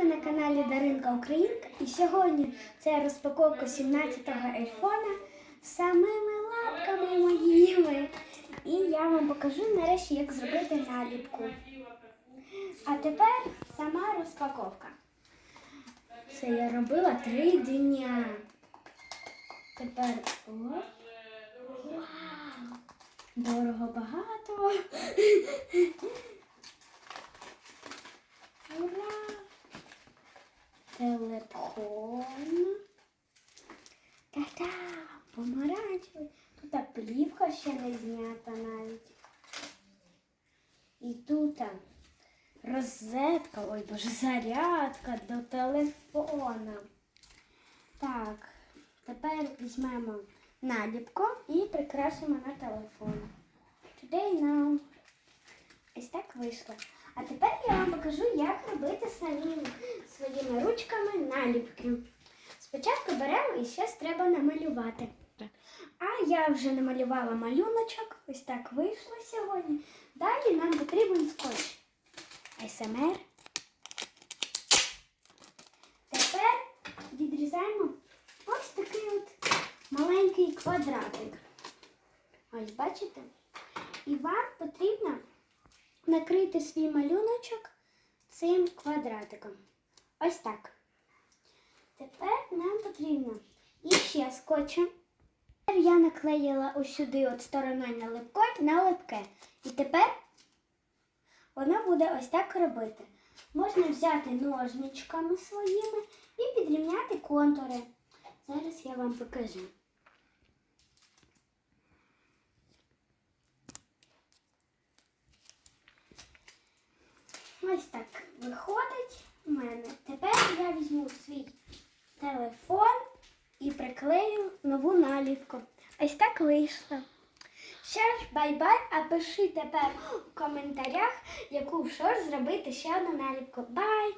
ви на каналі Даринка Українка. І сьогодні це розпаковка 17-го айфона з самими лапками моїми. І я вам покажу нарешті, як зробити наліпку. А тепер сама розпаковка. Це я робила три дня. Тепер о. Вау! Дорого багато. Телефон. Та-та, помаранчевий. Тут плівка ще не знята навіть. І тут розетка, ой боже, зарядка до телефона. Так, тепер візьмемо наліпку і прикрасимо на телефон. Today now. Ось так вийшло. А тепер я вам покажу, як робити наліпки. Спочатку беремо і щось треба намалювати. А я вже намалювала малюночок. Ось так вийшло сьогодні. Далі нам потрібен скотч. СМР. Тепер відрізаємо ось такий от маленький квадратик. Ось бачите? І вам потрібно накрити свій малюночок цим квадратиком. Ось так. Тепер нам потрібно іще скотчем. Тепер я наклеїла ось сюди от стороною на липко, на липке. І тепер воно буде ось так робити. Можна взяти ножничками своїми і підрівняти контури. Зараз я вам покажу. Ось так виходить у мене. Тепер я візьму свій телефон і приклею нову наліпку. Ось так вийшло. Ще ж бай-бай, а пиши тепер у коментарях, яку шор зробити ще одну наліпку. Бай!